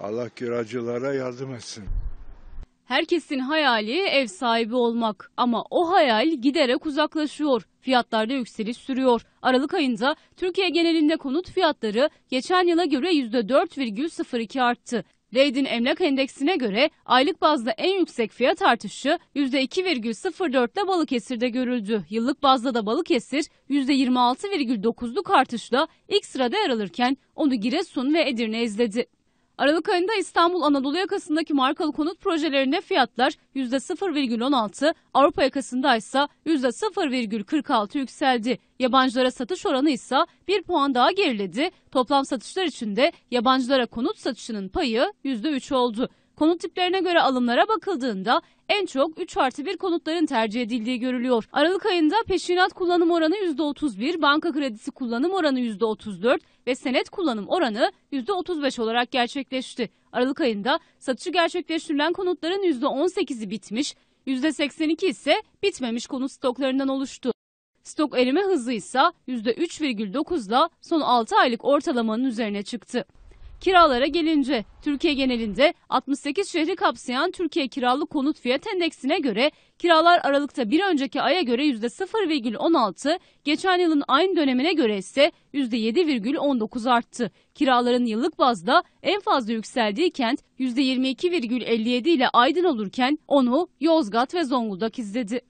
Allah kiracılara yardım etsin. Herkesin hayali ev sahibi olmak ama o hayal giderek uzaklaşıyor. Fiyatlarda yükseliş sürüyor. Aralık ayında Türkiye genelinde konut fiyatları geçen yıla göre %4,02 arttı. Leydin Emlak Endeksine göre aylık bazda en yüksek fiyat artışı %2,04'le Balıkesir'de görüldü. Yıllık bazda da Balıkesir %26,9'luk artışla ilk sırada yer alırken onu Giresun ve Edirne izledi. Aralık ayında İstanbul Anadolu yakasındaki markalı konut projelerinde fiyatlar %0,16, Avrupa yakasında ise %0,46 yükseldi. Yabancılara satış oranı ise 1 puan daha geriledi. Toplam satışlar içinde yabancılara konut satışının payı %3 oldu. Konut tiplerine göre alımlara bakıldığında en çok 3 artı 1 konutların tercih edildiği görülüyor. Aralık ayında peşinat kullanım oranı %31, banka kredisi kullanım oranı %34 ve senet kullanım oranı %35 olarak gerçekleşti. Aralık ayında satışı gerçekleştirilen konutların %18'i bitmiş, %82 ise bitmemiş konut stoklarından oluştu. Stok erime hızı ise %3,9 ile son 6 aylık ortalamanın üzerine çıktı. Kiralara gelince Türkiye genelinde 68 şehri kapsayan Türkiye Kiralık Konut Fiyat Endeksine göre kiralar Aralık'ta bir önceki aya göre %0,16, geçen yılın aynı dönemine göre ise %7,19 arttı. Kiraların yıllık bazda en fazla yükseldiği kent %22,57 ile Aydın olurken onu Yozgat ve Zonguldak izledi.